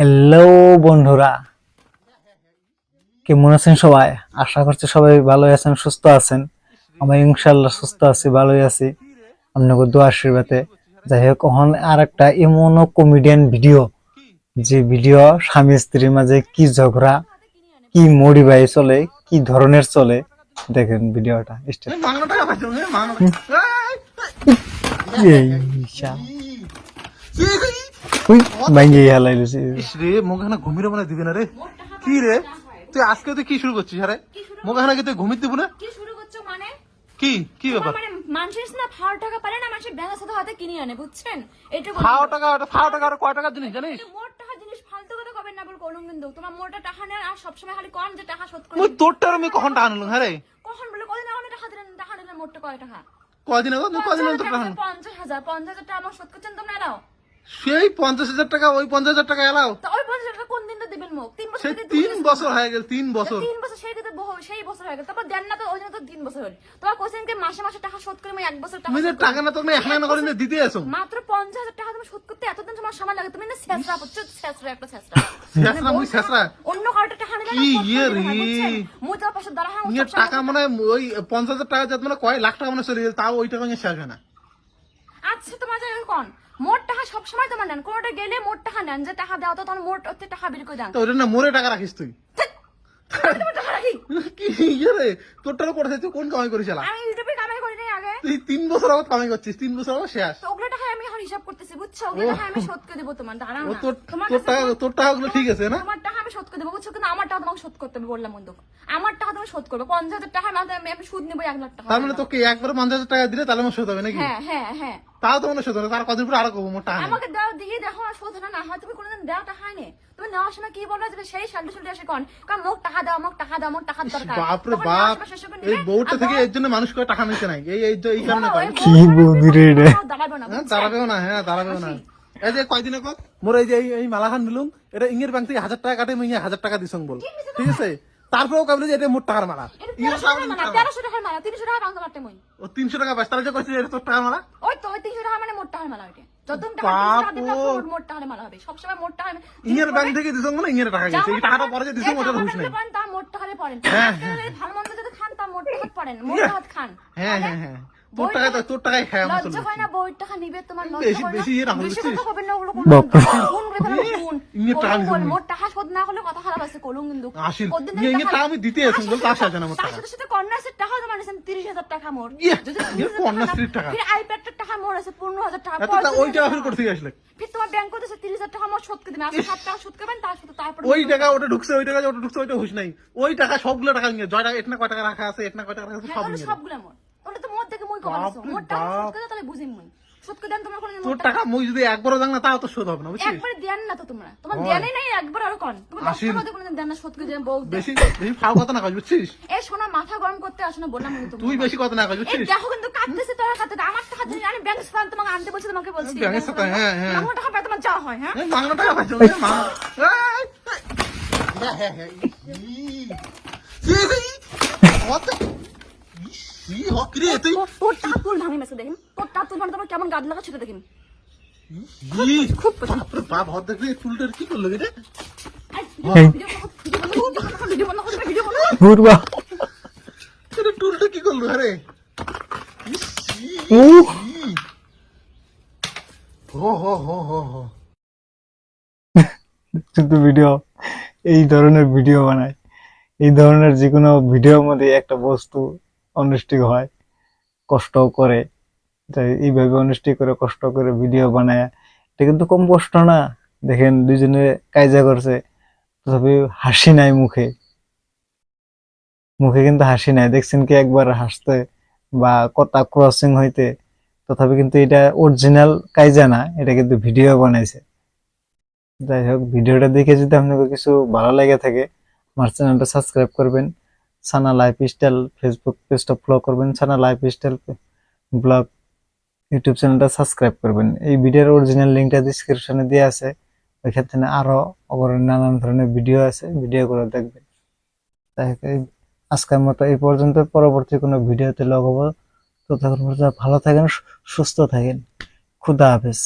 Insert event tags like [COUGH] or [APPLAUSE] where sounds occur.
Hello বন্ধুরা। কেমন আছেন সবাই? আশা করছি সবাই ভালো আছেন সুস্থ আছেন। আমি ইনশাল্লাহ সুস্থ আছি ভালোই আছি। আপনাকে দোয়া আশীর্বাদে। যাই হোক এখন আর একটা এমন কমেডিয়ান ভিডিও যে ভিডিও স্বামী স্ত্রীর মাঝে কি ঝগড়া কি মডিফাই চলে কি ধরনের চলে দেখেন ভিডিওটা এই শা। উই, ভাঙ্গিয়ে হালাইলিছি রে মোগানা ঘুমিরে মানে দিবি না রে। কি রে? তুই আজকে তুই কি শুরু করছিস আরে? মোগানা কি তুই ঘুমিয়ে দিব না? কি শুরু করছ মানে? কি? কি ব্যাপার? মানে মানুষের না ফাও টাকা পারে না মানুষের ব্যাংক সাথে হাতে কিনে আনে বুঝছেন? এটা ফাও টাকা ফাও টাকা আর কয় টাকার জিনিস জানিস? মোট টাকা জিনিস ফালতু কথা কবেন না বল কিন্তু। তোমার মোটা টাকা নেন আর সবসময় খালি কম যে টাকা শোধ করে। মুই তোরটার আমি কখন টাকা আনলুম হ্যাঁ রে? কখন বলে কদিন আগে টাকা দিলেন টাকা দিলেন মোট কয় টাকা? কদিন আগে? কদিন আগে টাকা আনলুম? পঞ্চাশ হাজার পঞ্চাশ হাজার টাকা আমার শোধ করছেন তোমরা এরাও সেই পঞ্চাশ হাজার টাকা ওই পঞ্চাশ হাজার টাকা এলাও। ওই পঞ্চাশ হাজার টাকা কোন দিনটা দিবেন মুখ? তিন বছর তিন বছর হয়ে গেল তিন বছর। তিন বছর সেই দিতে বহু সেই বছর হয়ে গেল। তারপর দেন না তো ওই জন্য তো তিন বছর হল। তোমার কোশ্চেন কে মাসে মাসে টাকা শোধ করে এক বছর টাকা মুই যে শোধ করি। টাকা না তোকে এখন করে নিয়ে দিতে আসো মাত্র পঞ্চাশ হাজার টাকা তুমি শোধ করতে এতদিন তোমার সময় লাগে। তুমি না শেষরা প্রচুর শেষরা একটা শেষরা। শেষরা, মুই শেষরা? অন্য কারোটা টাকা নিলে কি ইয়ে রে? মুই তোমার পাশে দাঁড়া হ্যাঁ টাকা মানে ওই পঞ্চাশ হাজার টাকা যাতে মানে কয় লাখ টাকা মানে চলে গেছে তাও ওই টাকা নিয়ে শেষ হয় না। আচ্ছা তোমার কোন? মোট টাকা সবসময় তোমার নেন। কোনোটা গেলে মোট টাকা নেন যে টাকা দেওয়া তো তোমার মোট হচ্ছে টাকা বের করে দেন? তো না মোরে টাকা রাখিস তুই। কোন কামাই করিস আমি ইউটিউবে কামাই করি নাই আগে। তুই তিন বছর আগে কামাই করছিস তিন বছর আগে শেষ। তো ওগুলো টাকা আমি এখন হিসাব করতেছি বুঝছ? ওগুলো টাকা আমি শোধ করে দেবো তোমার দাঁড়াও না। তোর টাকা তোর টাকাগুলো ঠিক আছে না? আমি শোধ করে দেবো। বুঝছ কিন্তু আমার টাকা তোমাকে শোধ করতে হবে। বললাম বন্ধু আমার টাকা তুমি শোধ করবে। পঞ্চাশ হাজার টাকা মাথায় আমি আমি সুদ নেব এক লাখ টাকা। তার মানে তোকে একবার পঞ্চাশ হাজার টাকা দিলে তাহলে আমার শোধ হবে নাকি? হ্যাঁ হ্যাঁ হ্যাঁ। তাও তো মানে শোধ হবে না। তার কদিন পরে আরও মোট টাকা আমাকে দাও দিয়ে দেখো আর শোধ না। হয় তুমি কোনোদিন দেওয়া টাকা হয়নি? তুমি নেওয়ার সময় কি বলো যে সেই সাল্টে সাল্টে এসে কন কারণ মোক টাকা দাও মোক টাকা দাও মোক টাকার দরকার। বাপ। শেষ করে এই বউটা থেকে এর জন্য মানুষ করে টাকা নিতে নাই এই এই এই কারণে কি বৌদি রে? দাঁড়াবে না হ্যাঁ? দাঁড়াবেও না হ্যাঁ দাঁড়াবেও না। এই যে কয়দিনে কত মোর এই যে এই- মালাখান দিলুম এটা ইংরের ব্যাংক থেকে হাজার টাকা কাটে মুই হাজার টাকা দিছং বল। ঠিক আছে? তারপরেও কাবলে যে এটা মোট টাকার মালা। তেরোশো টাকার মারা, তিনশো টাকা ভাঙতে পারতে মই। ও তিনশো টাকা পাস তাহলে যে কইছিস এটা তোর টাকার মালা? ওই তো, ওই তিনশো টাকা মানে মোট টাকার মালা ওইটা। মালা। হ্যাঁ, যদি ভালো মন্দ যদি খান, তা মোট টাকাত পড়েন, মোট। খান। হ্যাঁ হ্যাঁ হ্যাঁ। তোর বউয়ের টাকায় তো টাকা- তোর টাকায় খায় আমার লজ্জা হয় না বউয়ের টাকা নিবে তোমার লজ্জা হয় না? বেশি ইয়ে বেশি কথা কবেন না, ওগুলো বাপরে। কোন ব্যাপারে কোন? ইংরেজ টাকা কোন দিছো বল, তুমি। মোট টাকা শোধ না হলে কথা খারাপ আছে কলম কিন্তু আসিল। কতদিন ইয়ে, ইয়ে টাকা আমি দিতে আছি, বল, টাকা। সাথে সাথে কন্যাশ্রীর টাকা জমা নিয়েছেন তিরিশ হাজার টাকা মোট যদি 30,000 কন্যাশ্রীর টাকা। ফির আইপ্যাডের টাকা মোট আছে টাকা ওই টাকা ফের করতে আসলে ফির তোমার ব্যাংক করতে তিরিশ হাজার টাকা মোট শোধ করে দেবে আপনি টাকা শোধ করবেন তার সাথে তারপর ওই টাকা ওটা ঢুকছে ওই টাকা ওটা ঢুকছে ওইটা হুশ নাই ওই টাকা সবগুলো টাকা নিয়ে জয় টাকা এটা কয় টাকা রাখা আছে এটা কয় টাকা রাখা আছে সব সবগুলো ওটা তো মোট থেকে মই কমানো বাপরে মোট টাকা শোধ করে তাহলে বুঝিম মই। শোধ করে দেন তোমার কোনো তোর টাকা মই যদি একবারও যাং না তাও তো শোধ হবে না বুঝছিস? একবারে দেন না তো তোমরা। তোমার দেনই নাই একবার আরও কন। তুমি দশ আসিল। টাকা দেন না শোধ করে দেন বউ বেশি বেশি ফাও কথা না কাজ বুঝছিস? এ শোনা মাথা গরম করতে আসো না বললাম আমি তুই বেশি কথা না বুঝছিস? দেখো কিন্তু কাটতেছে তোরা কাটতে আমার টাকা দিয়ে আমি ব্যাংক সাথে তোমাকে আনতে বলছি তোমাকে বলছি। সাথে, হ্যাঁ, হ্যাঁ। আমার টাকা পেয়ে তোমার হয় হ্যাঁ? মাংনা টাকা মাংনা। হ্যাঁ, হ্যাঁ, হ্যাঁ, [LAUGHS] হক রে তুই? তোর- তুল ভাঙি মেসে দেখিম তোর টাকা তুল ভাঙি তোমার কেমন গাদ লাগা ছেড়ে দেখিম ই, খুব বাপ দেখবি চুলটার কি করল রে। ঘুরবা। টুলটা কি করল আরে? ই। হো হো হো হো হো। কিন্তু ভিডিও? এই ধরনের ভিডিও বানায়। এই ধরনের যে কোনো ভিডিওর মধ্যে একটা বস্তু অনুষ্ঠিত হয় কষ্ট করে। এইভাবে অনুষ্ঠিত করে, কষ্ট করে ভিডিও বানায়। এটা কিন্তু কম কষ্ট না। দেখেন দুজনে কায়জা করছে, তথাপি হাসি নাই মুখে। মুখে কিন্তু হাসি নাই। দেখছেন কি একবার হাসতে বা কথা ক্রসিং হইতে, তথাপি কিন্তু এটা অরিজিনাল কায়জা না, এটা কিন্তু ভিডিও বানাইছে। যাই হোক ভিডিওটা দেখে যদি আপনাকে কিছু ভালো লেগে থাকে, আমার চ্যানেলটা সাবস্ক্রাইব করবেন। সানা লাইফ স্টাইল ফেসবুক পেজটা ফলো করবেন, Sana lifestyle blog YouTube চ্যানেলটা সাবস্ক্রাইব করবেন। এই ভিডিওর অরিজিনাল লিঙ্কটা ডিসক্রিপশনে দিয়ে আছে। ওই ক্ষেত্রে আরও অপর নানান ধরনের ভিডিও আছে ভিডিওগুলো দেখবেন। তাই আজকের মতো এই পর্যন্ত, পরবর্তী কোনো ভিডিওতে লগ হব। ততক্ষণ পর্যন্ত ভালো থাকেন সুস্থ থাকেন। খুদা হাফেজ।